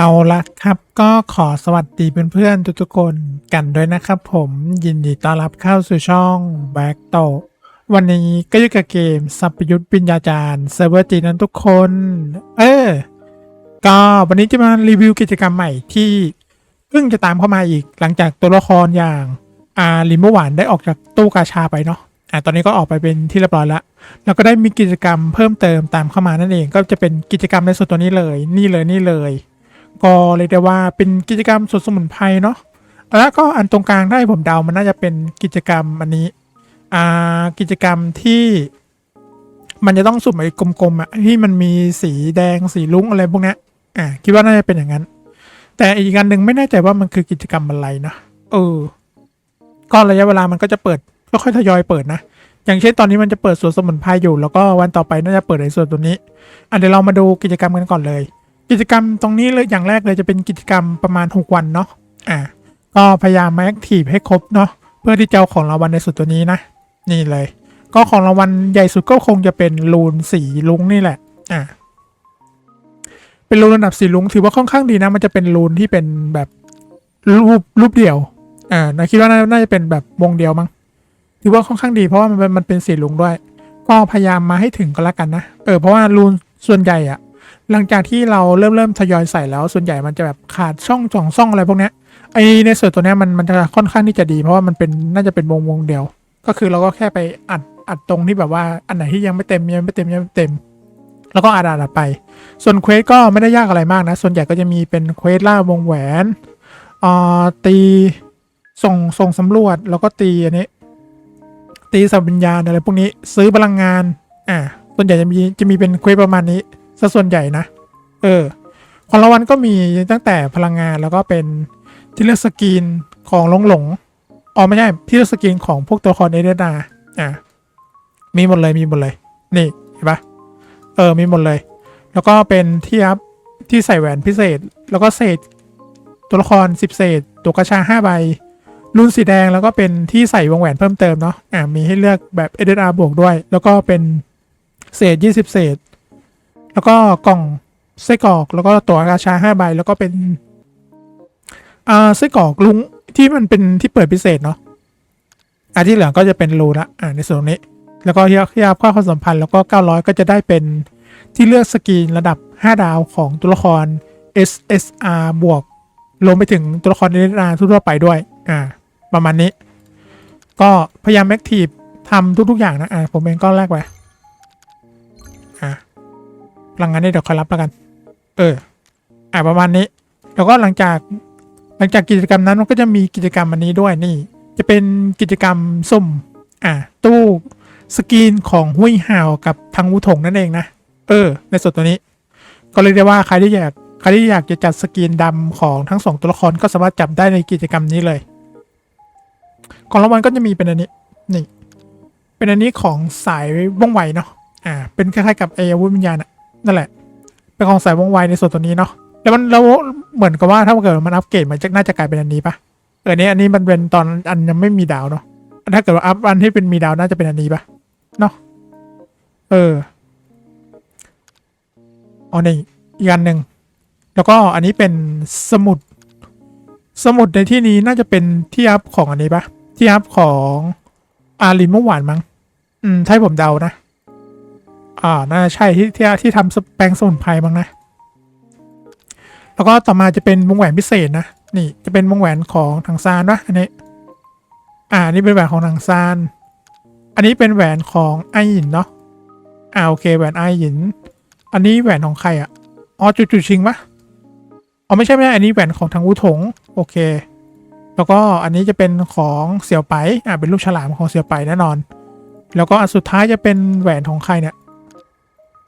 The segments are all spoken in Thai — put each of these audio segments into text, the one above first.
เอาละครับก็ขอสวัสดีเพื่อนๆทุกๆคนกันด้วยนะครับผมยินดีต้อนรับเข้าสู่ช่องแบ็กโตวันนี้ก็อยู่กับเกมสัพยุทธปิญญาจารย์เซิร์ฟเวอร์จีนั้นทุกคน เออ ก็วันนี้จะมารีวิวกิจกรรมใหม่ที่เพิ่งจะตามเข้ามาอีกหลังจากตัวละครอย่างอาลิมเมื่อวานได้ออกจากตู้กาชาไปเนาะอ่าตอนนี้ก็ออกไปเป็นที่เรียบร้อยแล้วแล้วก็ได้มีกิจกรรมเพิ่มเติมตามเข้ามานั่นเอง ก็จะเป็นกิจกรรมในส่วนตัวนี้เลย นี่เลยนี่เลย ก็เรียกได้ว่าเป็นกิจกรรมสวนสมุนไพรเนาะแล้วก็อันตรงกลางได้ผมเดามันน่าจะเป็นกิจกรรมอันนี้อ่ากิจกรรมที่มันจะต้องสุ่มไอ้กลมๆอะที่มันมีสีแดงสีลุ้งอะไรพวกนี้อ่าคิดว่าน่าจะเป็นอย่างนั้น แต่อีกอันหนึ่งไม่แน่ใจว่ามันคือกิจกรรมอะไรนะเออก็ระยะเวลามันก็จะเปิดค่อยๆทยอยเปิดนะอย่างเช่นตอนนี้มันจะเปิดสวนสมุนไพรอยู่ แล้วก็วันต่อไปน่าจะเปิดในส่วนตัวนี้อะเดี๋ยวเรามาดูกิจกรรมกันก่อนเลย กิจกรรมตรงนี้เลยอย่างแรกเลยจะเป็นกิจกรรมประมาณ 6 วันเนาะอ่าก็พยายามมาแอคทีฟให้ครบเนาะเพื่อที่จะเอาของรางวัลในสุดตัวนี้นะ นี่เลย ก็ของรางวัลใหญ่สุดก็คงจะเป็นลูนสีลุงนี่แหละอ่าเป็นลูนระดับสีลุงถือว่าค่อนข้างดีนะ มันจะเป็นลูนที่เป็นแบบรูปรูปเดียวอ่านะคิดว่าน่าจะเป็นแบบวงเดียวมั้งถือว่าค่อนข้างดีเพราะว่ามันเป็นมันเป็นสีลุงด้วย ก็พยายามมาให้ถึงก็แล้วกันนะเออเพราะว่าลูนส่วนใหญ่อะ หลังจากที่เราเริ่มเริ่มทยอยใส่แล้ว ส่วนใหญ่มันจะแบบขาดช่องจ่องซ่องอะไรพวกเนี้ยไอในส่วนตัวเนี้ยมันมันจะค่อนข้างที่จะดี เพราะว่ามันเป็นน่าจะเป็นวงวงเดียว ก็คือเราก็แค่ไปอัดอัดตรงที่แบบว่าอันไหนที่ยังไม่เต็มยังไม่เต็มยังไม่เต็ม แล้วก็อัดอัดไป ส่วนเควสก็ไม่ได้ยากอะไรมากนะ ส่วนใหญ่ก็จะมีเป็นเควสล่าวงแหวนอ่าตีส่งส่งสำรวจแล้วก็ตีอันนี้ ตีสัมวิญญาอะไรพวกนี้ซื้อพลังงาน อ่าส่วนใหญ่จะมีจะมีเป็นเควสประมาณนี้ ซะส่วนใหญ่นะ เออ ของรางวัลก็มีตั้งแต่พลังงานแล้วก็เป็นที่เลือกสกรีนของหลงหลงอ๋อไม่ใช่ที่เลือกสกรีนของพวกตัวละครเอเดนาอ่ามีหมดเลยมีหมดเลย นี่เห็นปะเออมีหมดเลย แล้วก็เป็นที่อัพที่ใส่แหวนพิเศษ แล้วก็เศษตัวละครสิบเศษ ตัวกระชาห้าใบรุ่นสีแดงแล้วก็เป็นที่ใส่วงแหวนเพิ่มเติมเนาะอ่ามีให้เลือกแบบ SDR บวกด้วย แล้วก็เป็นเศษ 20 เศษ แล้วก็กล่องไส้กรอก แล้วก็ตัวราชา5ใบแล้วก็เป็นอ่าไส้กรอกลุงที่มันเป็นที่เปิดพิเศษเนาะอ่าที่เหลือก็จะเป็นรูละอ่าในส่วนนี้ แล้วก็ที่อัพข้อความสัมพันธ์แล้วก็ 900 ก็จะได้เป็นที่เลือกสกรีนระดับ 5 ดาวของตัวละคร SSR บวกรวมไปถึงตัวละคร SSR ทั่วไปด้วย อ่า ประมาณนี้ ก็พยายามแอคทีฟทำทุก ๆ อย่างนะ อ่าผมเองก็แรกไว พลังงานนี่เดี๋ยวคอยรับแล้วกัน เออ อ่าประมาณนี้ แล้วก็หลังจากหลังจากกิจกรรมนั้นมันก็จะมีกิจกรรมอันนี้ด้วยนี่ จะเป็นกิจกรรมสุ่มอ่าตู้สกรีนของหุยหาวกับทางวุถงนั่นเองนะ เออ ในส่วนตัวนี้ ก็เลยกได้ว่าใครที่อยากใครที่อยากจะจัดสกรีนดำของทั้งสองตัวละครก็สามารถจับได้ในกิจกรรมนี้เลย ของรางวัลก็จะมีเป็นอันนี้นี่ เป็นอันนี้ของสายว่องไวเนาะอ่าเป็นคล้ายๆกับไอ้อาวุธวิญญาณอะ นั่นแหละ เป็นของสายวงไวในส่วนตัวนี้เนาะแล้วมันแล้วเหมือนกับว่าถ้าเกิดมันอัปเกรดมันจะน่าจะกลายเป็นอันนี้ปะเอออนนี้อันนี้มันเป็นตอนอันยังไม่มีดาวเนาะถ้าเกิดว่าอัพอันที่เป็นมีดาวน่าจะเป็นอันนี้ปะเนาะเอออ๋อนี่อีกอันหนึ่งแล้วก็อันนี้เป็นสมุด สมุดในที่นี้น่าจะเป็นที่อัพของอันนี้ปะที่อัพของอารินเมื่อวานมั้งอืมถ้าให้ผมเดานะ อ่า น่าใช่ที่ที่ที่ทำแปลงสมุนไพรมั้งนะ แล้วก็ต่อมาจะเป็นวงแหวนพิเศษนะ นี่จะเป็นวงแหวนของทางซานวะอันนี้ อ่า นี่เป็นแหวนของทางซาน อันนี้เป็นแหวนของไอหยินเนาะ อ่าโอเคแหวนไอหยิน อันนี้แหวนของใครอะ อ๋อจุดจุดชิงปะอ๋อไม่ใช่ไม่ใช่อันนี้แหวนของทางวุถง โอเค แล้วก็อันนี้จะเป็นของเสี่ยวไป อ่าเป็นรูปฉลามของเสี่ยวไปแน่นอน แล้วก็อันสุดท้ายจะเป็นแหวนของใครเนี่ย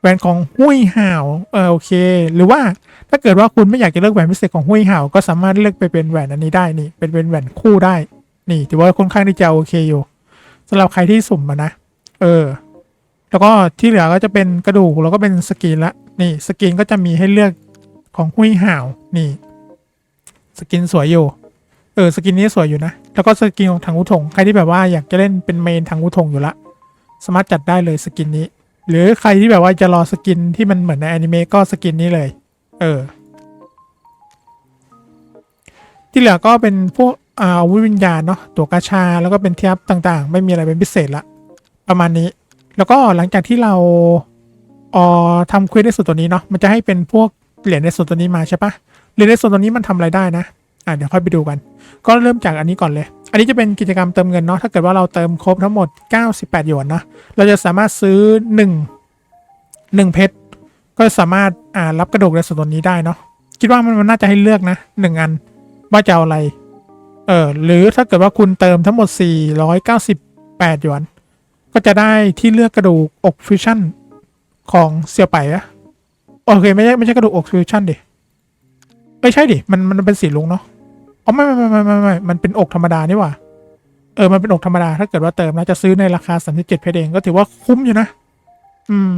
แหวนของหุ้ยห่าวเออโอเค หรือว่าถ้าเกิดว่าคุณไม่อยากจะเลือกแหวนพิเศษของหุ้ยห่าวก็สามารถเลือกไปเป็นแหวนอันนี้ได้นี่ เป็นเป็นแหวนคู่ได้ นี่ถือว่าค่อนข้างที่จะโอเคอยู่สำหรับใครที่สุ่มะนะเออ แล้วก็ที่เหลือก็จะเป็นกระดูกแล้วก็เป็นสกรีนละนี่สกรีนก็จะมีให้เลือกของหุ้ยห่าวนี่สกินสวยอยู่เออสกินนี้สวยอยู่นะ แล้วก็สกินของทางวุถงใครที่แบบว่าอยากจะเล่นเป็นเมนทางวุถงอยู่ละ สามารถจัดได้เลยสกินนี้ หรือใครที่แบบว่าจะรอสกินที่มันเหมือนในอนิเมะก็สกินนี้เลย เออ ที่เหลือก็เป็นพวกอาวุธวิญญาณเนาะตัวกาชาแล้วก็เป็นเทียบต่างๆ ไม่มีอะไรเป็นพิเศษละ ประมาณนี้ แล้วก็หลังจากที่เราเออทำเควสในส่วนตัวนี้เนาะมันจะให้เป็นพวกเหรียญในส่วนตัวนี้มาใช่ปะเหรียญในส่วนตัวนี้มันทำอะไรได้นะ อะเดี๋ยวค่อยไปดูกัน ก็เริ่มจากอันนี้ก่อนเลย อันนี้จะเป็นกิจกรรมเติมเงินเนาะถ้าเกิดว่าเราเติมครบทั้งหมด 98หยวนนะเราจะสามารถซื้อ 1 1 เพชรก็สามารถอ่ารับกระดูกในส่วนตัวนี้ได้เนาะคิดว่ามันมันน่าจะให้เลือกนะหนึ่งอันว่าจะเอาอะไรเออหรือถ้าเกิดว่าคุณเติมทั้งหมด 498หยวน ก็จะได้ที่เลือกกระดูกอกฟิวชั่นของเซียวไปอะโอเคไม่ใช่ไม่ใช่กระดูกอกฟิวชั่นดิไม่ใช่ดิมันมันเป็นสีลุงเนาะ อ๋อไม่ไม่ไม่ไม่ไม่มันเป็นอกธรรมดานี่หว่า เออมันเป็นอกธรรมดาถ้าเกิดว่าเติมนะจะซื้อในราคา37เพชรเองก็ถือว่าคุ้มอยู่นะ อืม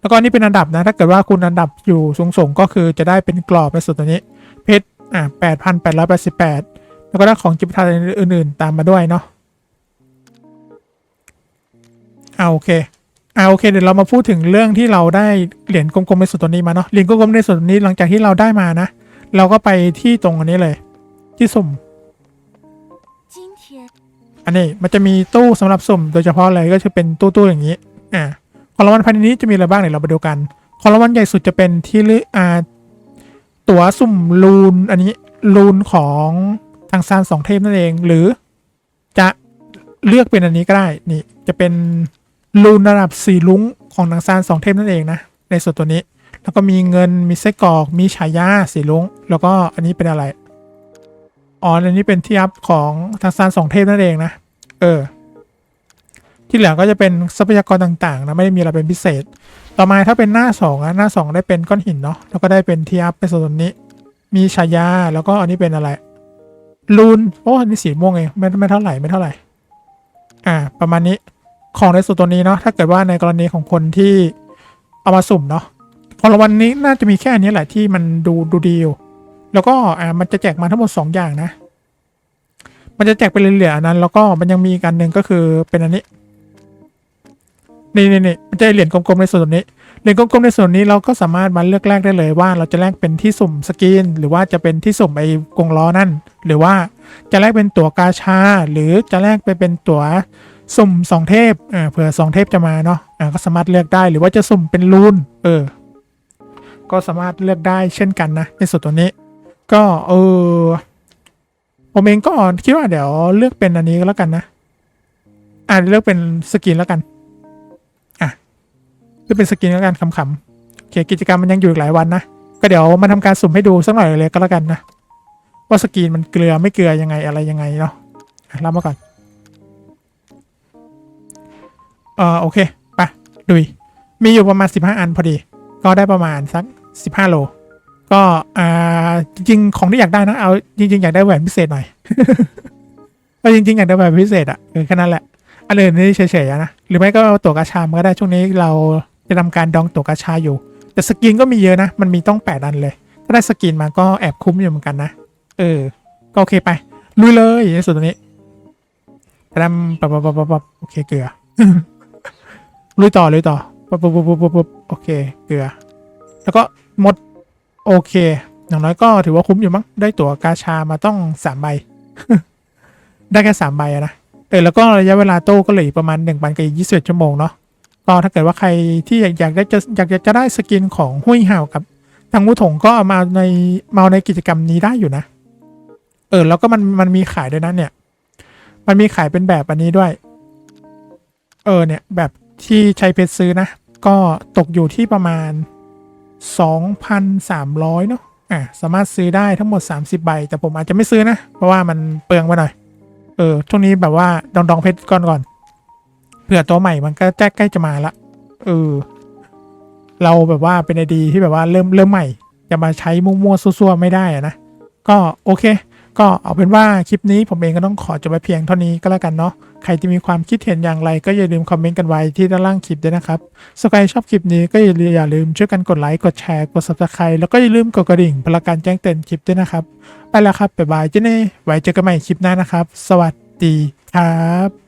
แล้วก็นี่เป็นอันดับนะ ถ้าเกิดว่าคุณอันดับอยู่สูงส่งก็คือจะได้เป็นกรอบในส่วนตัวนี้ เพชรอ่าแปดพันแปดร้อยแปดสิบแปดแล้วก็ได้ของจิปทานอื่นๆ ตามมาด้วยเนาะเอาโอเคอ่าโอเคเดี๋ยวเรามาพูดถึงเรื่องที่เราได้เหรียญกลมๆในส่วนตัวนี้มาเนาะเหรียญกลมๆในส่วนตัวนี้หลังจากที่เราได้มานะ เราก็ไปที่ตรงอันนี้เลย ที่สุ่ม อันนี้มันจะมีตู้สำหรับสุ่ม โดยเฉพาะเลยก็จะเป็นตู้ตู้อย่างนี้ อ่าของรางวัลภายในนี้จะมีอะไรบ้างเดี๋ยวเราไปดูกันของรางวัลใหญ่สุดจะเป็นที่ลืออ่าตั๋วสุ่มลูน อันนี้ลูนของทางซานสองเทพนั่นเอง หรือจะเลือกเป็นอันนี้ก็ได้ นี่จะเป็นลูนระดับสี่ลุ้งของทางซานสองเทพนั่นเองนะ ในส่วนตัวนี้ แล้วก็มีเงินมีไส้กรอกมีฉายาสีลุงแล้วก็อันนี้เป็นอะไรอ๋ออันนี้เป็นที่อัพของทางซานสองเทพนั่นเองนะ เออ ที่เหลือก็จะเป็นทรัพยากรต่างๆ นะ ไม่ได้มีอะไรเป็นพิเศษ ต่อมาถ้าเป็นหน้าสองอะหน้าสองได้เป็นก้อนหินเนาะแล้วก็ได้เป็นที่อัพเป็นส่วนนี้ มีฉายาแล้วก็อันนี้เป็นอะไรลูนโอ้อันนี้สีม่วงเองไม่ไม่เท่าไหร่ไม่เท่าไหร่ อ่า ประมาณนี้ของในส่วนตัวนี้เนาะถ้าเกิดว่าในกรณีของคนที่เอามาสุ่มเนาะ ของรางวัลนี้น่าจะมีแค่นี้แหละที่มันดูดูดีอยู่แล้วก็อ่ามันจะแจกมาทั้งหมดสองอย่างนะ มันจะแจกเป็นเหรียๆอันนั้น แล้วก็มันยังมีอีกอันหนึ่งก็คือเป็นอันนี้นี่นี่นี่มันจะเหรียญกลมๆในส่วนนี้เหรียญกลมๆในส่วนนี้เราก็สามารถมาเลือกแลกได้เลยว่า เราจะแลกเป็นที่สุ่มสกินหรือว่าจะเป็นที่สุ่มไอ้กงล้อนั่น หรือว่าจะแลกเป็นตั๋วกาชา หรือจะแลกไปเป็นตั๋วสุ่มสองเทพอ่าเผื่อสองเทพจะมาเนาะอ่าก็สามารถเลือกได้หรือว่าจะสุ่มเป็นลูนเออ ก็สามารถเลือกได้เช่นกันนะ ในส่วนตัวนี้ ก็เออผมเองก็คิดว่าเดี๋ยวเลือกเป็นอันนี้ก็แล้วกันนะ อ่าเลือกเป็นสกินแล้วกัน อะเลือกเป็นสกินแล้วกันขำๆโอเคกิจกรรมมันยังอยู่อีกหลายวันนะ ก็เดี๋ยวมาทำการสุ่มให้ดูสักหน่อยเลยก็แล้วกันนะว่าสกินมันเกลือไม่เกลือยังไงอะไรยังไงเนาะอะเล่ามาก่อนเออโอเคไปดุยมีอยู่ประมาณ 15 อันพอดี ก็ได้ประมาณสัก 15 โล ก็อ่าจริงๆของที่อยากได้นะเอาจริงๆอยากได้แหวนพิเศษหน่อยก็จริงๆอยากได้แหวนพิเศษอะเออแค่นั้นแหละอันอื่นนี่เฉยๆนะหรือไม่ก็ตัวกาชามก็ได้ช่วงนี้เราจะทำการดองตัวกาชาอยู่ แต่สกินก็มีเยอะนะ มันมีต้องแปดอันเลย ถ้าได้สกินมาก็แอบคุ้มอยู่เหมือนกันนะ เออ ก็โอเคไป ลุยเลยในส่วนตรงนี้ทำปับปับปับปับปับโอเคเกลือลุยต่อลุยต่อ ปุ๊บปุ๊บปุ๊บปุ๊บปุ๊บโอเค เกลือ แล้วก็หมด โอเค อย่างน้อยก็ถือว่าคุ้มอยู่มั้ง ได้ตั๋วกาชามาต้องสามใบ ได้แค่สามใบนะ เออแล้วก็ระยะเวลาโต้ก็เหลือประมาณหนึ่งวันกับยี่สิบเอ็ดชั่วโมงเนาะ ก็ถ้าเกิดว่าใครที่อยากอยากได้จะอยากจะได้สกินของหุยห่าวกับทางมูถงก็เอามาในมาในกิจกรรมนี้ได้อยู่นะ เออ แล้วก็มันมันมีขายด้วยนะเนี่ย มันมีขายเป็นแบบอันนี้ด้วย เออเนี่ยแบบ ที่ใช้เพชรซื้อนะ ก็ตกอยู่ที่ประมาณ 2,300 เนาะอะสามารถซื้อได้ทั้งหมด 30 ใบ แต่ผมอาจจะไม่ซื้อนะ เพราะว่ามันเปลืองไปหน่อย เออ ช่วงนี้แบบว่าดองดองเพชรก่อนก่อนเผื่อตัวใหม่มันก็ใกล้ใกล้จะมาละเออ เราแบบว่าเป็นไอดีที่แบบว่าเริ่มเริ่มใหม่ จะมาใช้มั่วๆซั่วๆไม่ได้อะนะ ก็โอเค ก็เอาเป็นว่าคลิปนี้ผมเองก็ต้องขอจบไปเพียงเท่านี้ก็แล้วกันเนาะ ใครที่มีความคิดเห็นอย่างไรก็อย่าลืมคอมเมนต์กันไว้ที่ด้านล่างคลิปด้วยนะครับสกายชอบคลิปนี้ก็อย่าลืมช่วยกันกดไลค์ กดแชร์ กด subscribe แล้วก็อย่าลืมกดกระดิ่งเพื่อการแจ้งเตือนคลิปด้วยนะครับ ไปแล้วครับบ๊ายบายเจ้เน่ไว้เจอกันใหม่คลิปหน้านะครับ สวัสดีครับ